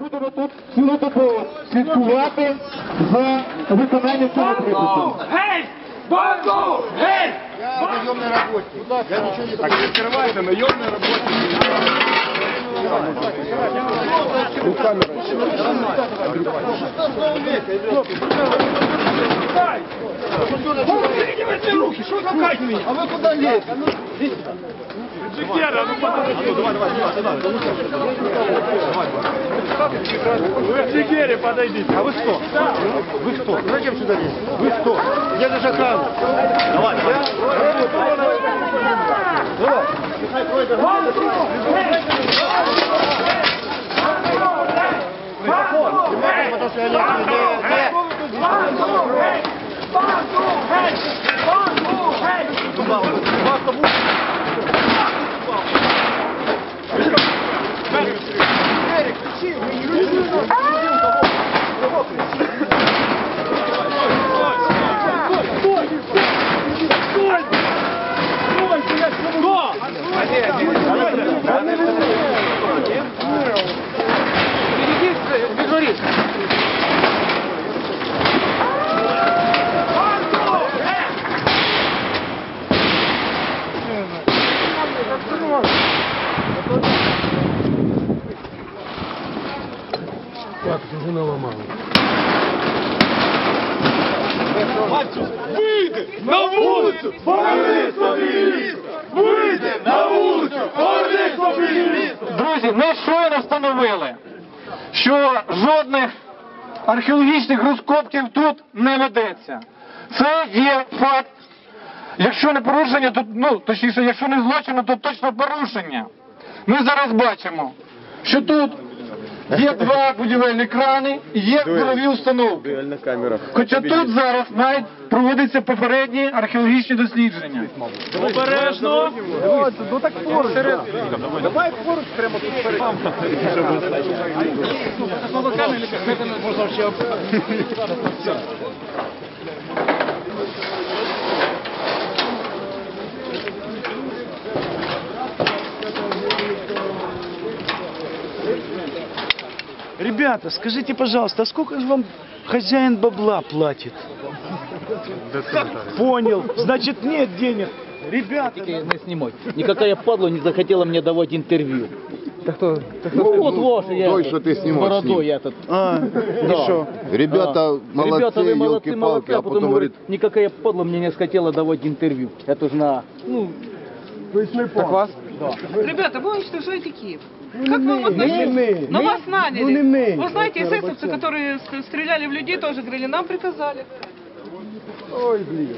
Будемо тут цілодобово слідкувати за виконанням цього припису. Геть! Банду! Геть! Так відкривайте, найомний робочий. Вытягивайте руки! Что толкаете меня? А вы куда лезете? Джигера, ну подожди. Вы к Джигере подойдите. А вы кто? Вы кто? Зачем сюда лезете? Вы кто? Я даже охрану. Давай, Вийди на вулицю! Поверни собі ліс! Вийди на вулицю! Друзі, ми щойно встановили, що жодних археологічних розкопків тут не ведеться. Це є факт. Якщо не порушення, то ну точніше, якщо не злочин, то точно порушення. Ми зараз бачимо, що тут є два будівельні крани і є бурові установки. Хоча тут зараз навіть проводяться попередні археологічні дослідження. Обережно! Ребята, скажите, пожалуйста, а сколько же вам хозяин бабла платит? Понял. Значит, нет денег. Ребята, не снимай. Никакая падла не захотела мне давать интервью. Ну, вот ваш я. той, что ты снимал с с ним. бородой этот. а, что? Ребята А. молодцы, Ребята, вы молодцы, елки-палки, молодцы, а а потом говорит, никакая падла мне не захотела давать интервью. Это же на, ну, Ребята, вы уничтожаете Киев. Как вам относиться? Но вас наняли. Ну, не мы. Вы знаете, Это эсэсовцы, которые с- стреляли в людей, тоже говорили, нам приказали. Ой, блин.